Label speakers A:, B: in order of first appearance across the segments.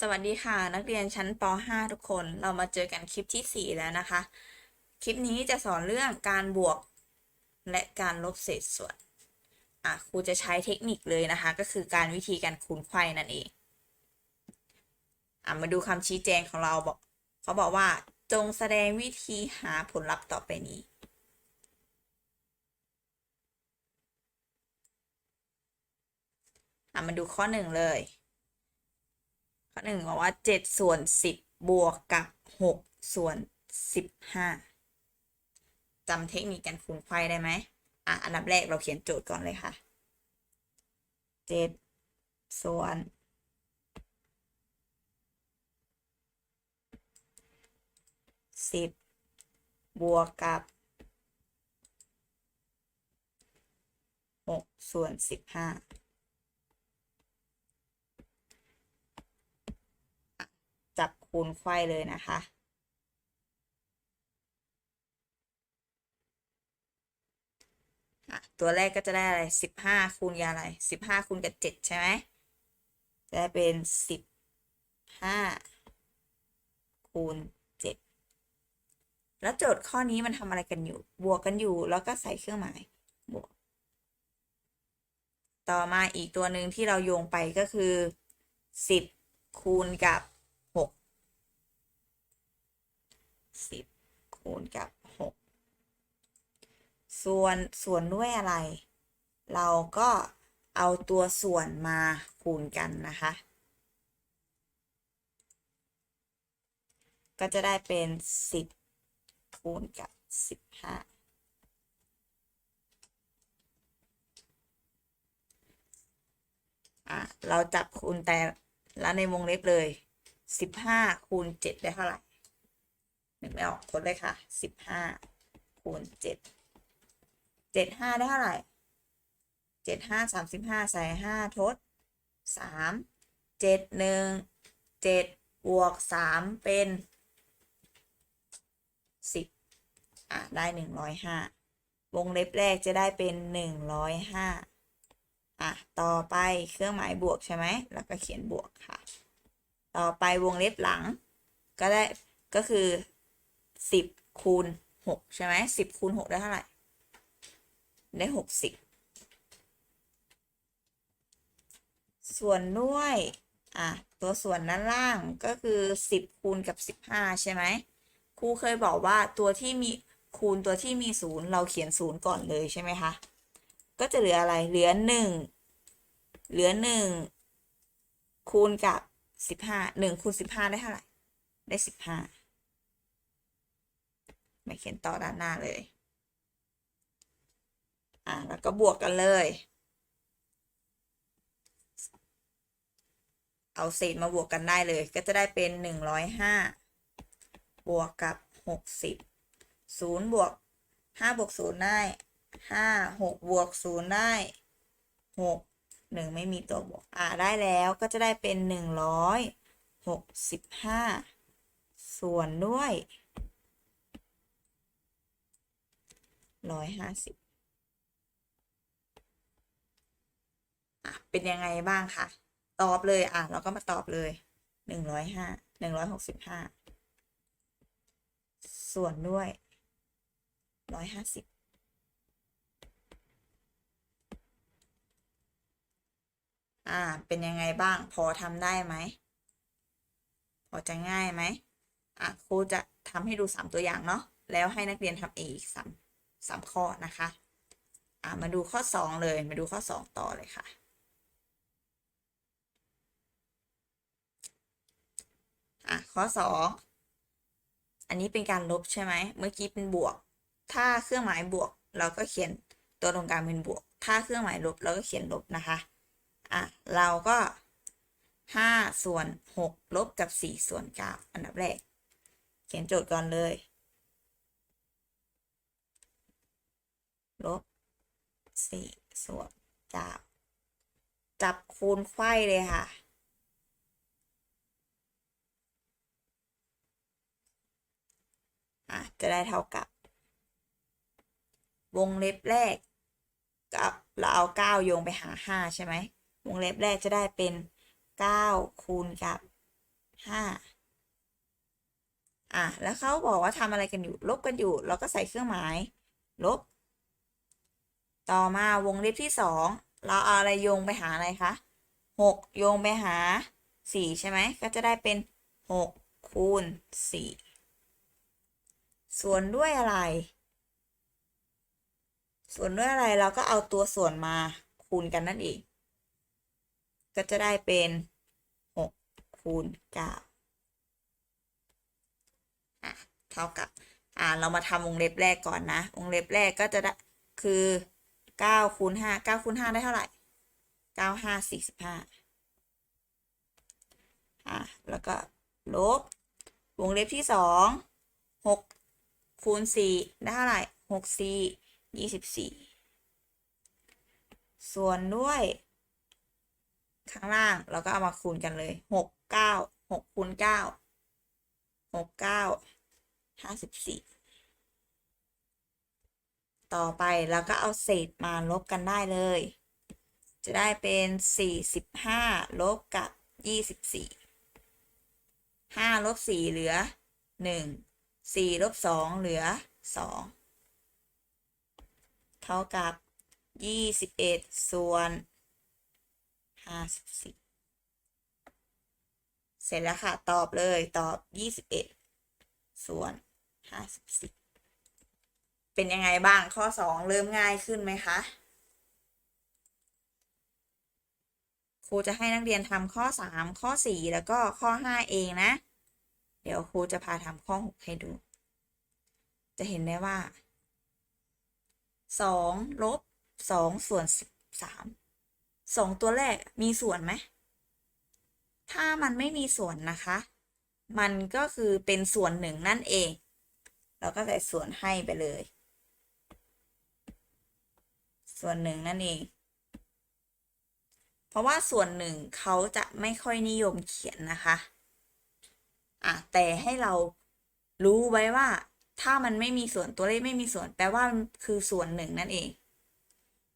A: สวัสดีค่ะ นักเรียนชั้นป .5 ทุกคนเรามาเจอกันคลิปที่ 4 แล้วนะคะ คลิปนี้จะสอนเรื่องการบวกและการลบเศษส่วนอะครูจะใช้เทคนิคเลยนะคะ ก็คือการวิธีการคูณไขว้นั่นเองอะมาดูคำชี้แจงของเราบอกเขาบอกว่าจงแสดงวิธีหาผลลัพธ์ต่อไปนี้อะมาดูข้อหนึ่งเลย ข้อหนึ่งบอกว่าเจ็ดส่วนสิบบวกกับหกส่วนสิบห้าจำเทคนิคการคูณไขว้ได้ไหมอะอันดับแรกเราเขียนโจทย์ก่อนเลยค่ะเจ็ดส่วนสิบบวกกับหกส่วนสิบห้า จับคูณไขว้เลยนะคะ ตัวแรกก็จะได้อะไรสิบห้าคูณกับอะไรสิบห้าคูณกับเจ็ดใช่ไหมจะได้เป็นสิบห้าคูณเจ็ดแล้วโจทย์ข้อนี้มันทำอะไรกันอยู่ บวกกันอยู่ แล้วก็ใส่เครื่องหมายบวก ต่อมาอีกตัวหนึ่งที่เราโยงไปก็คือสิบคูณกับ 10 คูณกับ 6 ส่วนส่วนด้วยอะไร เราก็เอาตัวส่วนมาคูณกันนะคะ ก็จะได้เป็น 10 คูณกับ 15เราจับคูณแต่ละในวงเล็บเลย 15 คูณ 7 ได้เท่าไหร่ นึกไม่ออกทดเลยค่ะสิบห้าคูณเจ็ดเจ็ดห้าได้เท่าไหร่เจ็ดห้าสามสิบห้าใส่ห้าทดสามเจ็ดหนึ่งเจ็ดบวกสามเป็นสิบอะ ได้หนึ่งร้อยห้าวงเล็บแรกจะได้เป็นหนึ่งร้อยห้าอะ ต่อไปเครื่องหมายบวกใช่ไหม แล้วก็เขียนบวกค่ะ ต่อไปวงเล็บหลัง ก็ได้ก็คือ สิบคูณหกใช่ไหมสิบคูณหกได้เท่าไหร่ ได้หกสิบส่วนด้วย อะ ตัวส่วนด้านล่างก็คือสิบคูณกับสิบห้าใช่ไหมครูเคยบอกว่าตัวที่มีคูณตัวที่มีศูนย์เราเขียนศูนย์ก่อนเลยใช่ไหมคะ ก็จะเหลืออะไร เหลือหนึ่งเหลือหนึ่งคูณกับสิบห้าหนึ่งคูณสิบห้าได้เท่าไหร่ ได้สิบห้า ไม่เขียนต่อด้านหน้าเลย อะแล้วก็บวกกันเลย เอาเศษมาบวกกันได้เลย ก็จะได้เป็นหนึ่งร้อยห้าบวกกับหกสิบศูนย์บวกห้าบวกศูนย์ได้ห้าหกบวกศูนย์ได้หกหนึ่งไม่มีตัวบวก อ่าได้แล้วก็จะได้เป็นหนึ่งร้อยหกสิบห้าส่วนด้วย ร้อยห้าสิบอะเป็นยังไงบ้างคะ ตอบเลยอะเราก็มาตอบเลยหนึ่งร้อยห้าหนึ่งร้อยหกสิบห้าส่วนด้วยร้อยห้าสิบอ่า เป็นยังไงบ้าง พอทำได้ไหม พอจะง่ายไหมอะครูจะทำให้ดูสามตัวอย่างเนาะ แล้วให้นักเรียนทำเองอีกสาม สามข้อนะคะอ่ามาดูข้อสองเลยมาดูข้อสองต่อเลยค่ะอะข้อสองอันนี้เป็นการลบใช่ไหมเมื่อกี้เป็นบวก ถ้าเครื่องหมายบวกเราก็เขียนตัวตรงกลางเป็นบวก ถ้าเครื่องหมายลบเราก็เขียนลบนะคะอะเราก็ห้าส่วนหกลบกับสี่ส่วนเก้าอันดับแรก เขียนโจทย์ก่อนเลย ลบสี่ส่วนเก้าจับคูณไขว้เลยค่ะ อะ จะได้เท่ากับ วงเล็บแรกกับเราเอาเก้าโยงไปหาห้าใช่ไหม วงเล็บแรกจะได้เป็นเก้าคูณกับห้าอะ แล้วเขาบอกว่าทำอะไรกันอยู่ ลบกันอยู่ เราก็ใส่เครื่องหมาย ลบ ต่อมาวงเล็บที่สองเราเอาอะไรโยงไปหาอะไรคะหกโยงไปหาสี่ใช่ไหมก็จะได้เป็นหกคูณสี่ส่วนด้วยอะไร ส่วนด้วยอะไรเราก็เอาตัวส่วนมาคูณกันนั่นเอง ก็จะได้เป็นหกคูณเก้าอะเท่ากับ อ่าเรามาทำวงเล็บแรกก่อนนะ วงเล็บแรกก็จะได้คือ เก้าคูณห้าเก้าคูณห้าได้เท่าไหร่เก้าห้าสี่สิบห้าอะแล้วก็ลบวงเล็บที่สองหกคูณสี่ได้เท่าไหร่หกสี่ยี่สิบสี่ส่วนด้วย ข้างล่างเราก็เอามาคูณกันเลยหกเก้าหกคูณเก้าหกเก้าห้าสิบสี่ ต่อไปเราก็เอาเศษมาลบกันได้เลย จะได้เป็นสี่สิบห้าลบกับยี่สิบสี่ห้าลบสี่เหลือหนึ่งสี่ลบสองเหลือสองเท่ากับยี่สิบเอ็ดส่วนห้าสิบสี่เสร็จแล้วค่ะ ตอบเลยตอบยี่สิบเอ็ดส่วนห้าสิบสี่ เป็นยังไงบ้างข้อสองเริ่มง่ายขึ้นไหมคะ ครูจะให้นักเรียนทำข้อสามข้อสี่แล้วก็ข้อห้าเองนะ เดี๋ยวครูจะพาทำข้อหกให้ดู จะเห็นได้ว่าสองลบสองส่วนสามสองตัวแรกมีส่วนไหม ถ้ามันไม่มีส่วนนะคะ มันก็คือเป็นส่วนหนึ่งนั่นเอง เราก็ใส่ส่วนให้ไปเลย ส่วนหนึ่งนั่นเอง เพราะว่าส่วนหนึ่งเขาจะไม่ค่อยนิยมเขียนนะคะอะแต่ให้เรารู้ไว้ว่าถ้ามันไม่มีส่วนตัวเลขไม่มีส่วน แปลว่าคือส่วนหนึ่งนั่นเอง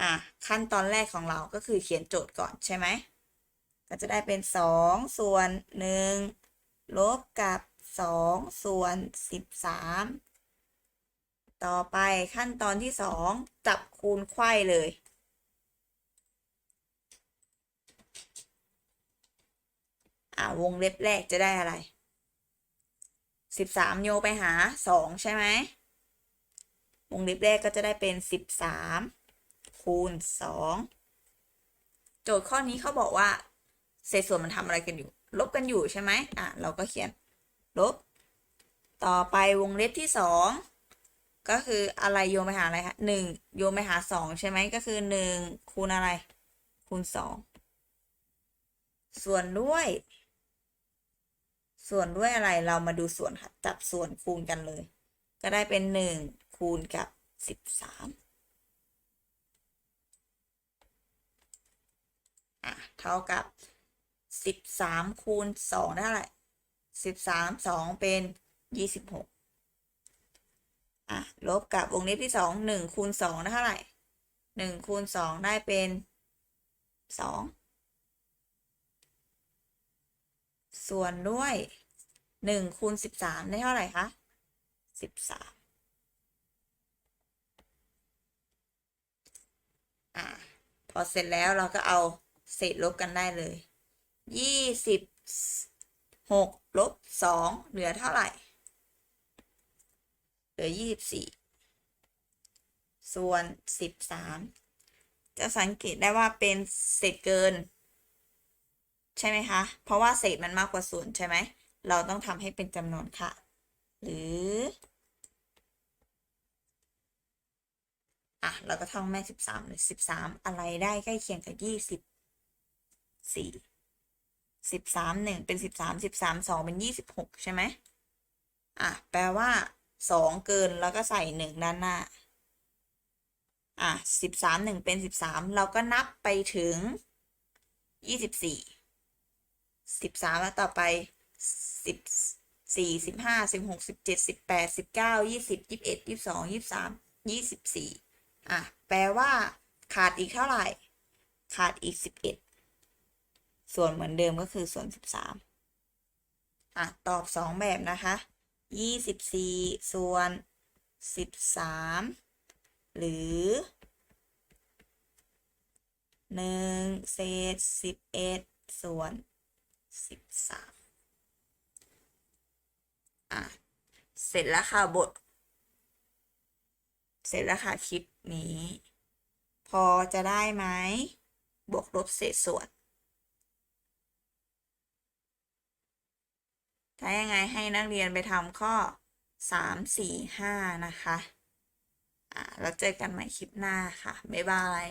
A: อะขั้นตอนแรกของเราก็คือเขียนโจทย์ก่อนใช่ไหม ก็จะได้เป็นสองส่วนหนึ่งลบกับสองส่วนสิบสาม ต่อไปขั้นตอนที่สองจับคูณไขว้เลย อ่าวงเล็บแรกจะได้อะไรสิบสามโยไปหาสองใช่ไหมวงเล็บแรกก็จะได้เป็นสิบสามคูณสองโจทย์ข้อนี้เขาบอกว่า เศษส่วนมันทำอะไรกันอยู่ ลบกันอยู่ใช่ไหมอะเราก็เขียน ลบ ต่อไปวงเล็บที่สอง ก็คืออะไรโยงไปหาอะไรคะหนึ่งโยงไปหาสองใช่ไหมก็คือหนึ่งคูณอะไร คูณสองส่วนด้วย ส่วนด้วยอะไรเรามาดูส่วนค่ะจับส่วนคูณกันเลย ก็ได้เป็นหนึ่งคูณกับสิบสามอะเท่ากับสิบสามคูณสองได้เท่าไหร่สิบสามสองเป็นยี่สิบหก อะลบกับวงเล็บที่สองหนึ่งคูณสองได้เท่าไหร่หนึ่งคูณสองได้เป็นสองส่วนด้วยหนึ่งคูณสิบสามได้เท่าไหร่คะสิบสามอะพอเสร็จแล้วเราก็เอาเศษลบกันได้เลยยี่สิบหกลบสองเหลือเท่าไหร่ เหลือยี่สิบสี่ส่วนสิบสามจะสังเกตได้ว่าเป็นเศษเกิน ใช่ไหมคะ เพราะว่าเศษมันมากกว่าส่วนใช่ไหม เราต้องทำให้เป็นจำนวนค่ะ หรือ อะ เราก็ท่องแม่สิบสามเลยสิบสามอะไรได้ใกล้เคียงกับยี่สิบสี่สิบสามหนึ่งเป็นสิบสามสิบสามสองเป็นยี่สิบหกใช่ไหมอะ แปลว่า สองเกินแล้วก็ใส่หนึ่งด้านหน้า อะสิบสามหนึ่งเป็นสิบสามเราก็นับไปถึงยี่สิบสี่สิบสามแล้วต่อไปสิบสี่สิบห้าสิบหกสิบเจ็ดสิบแปดสิบเก้ายี่สิบยี่สิบเอ็ดยี่สิบสองยี่สิบสามยี่สิบสี่อะแปลว่าขาดอีกเท่าไหร่ ขาดอีกสิบเอ็ดส่วนเหมือนเดิมก็คือส่วนสิบสามอะ ตอบสองแบบนะคะ ยี่สิบสี่ส่วนสิบสามหรือหนึ่งเศษสิบเอ็ดส่วนสิบสามอะ เสร็จแล้วค่ะบท เสร็จแล้วค่ะคลิปนี้ พอจะได้ไหม บวกลบเศษส่วน ถ้ายังไงให้นักเรียนไปทำข้อสามสี่ห้านะคะ อ่าแล้วเจอกันใหม่คลิปหน้าค่ะ บ๊ายบาย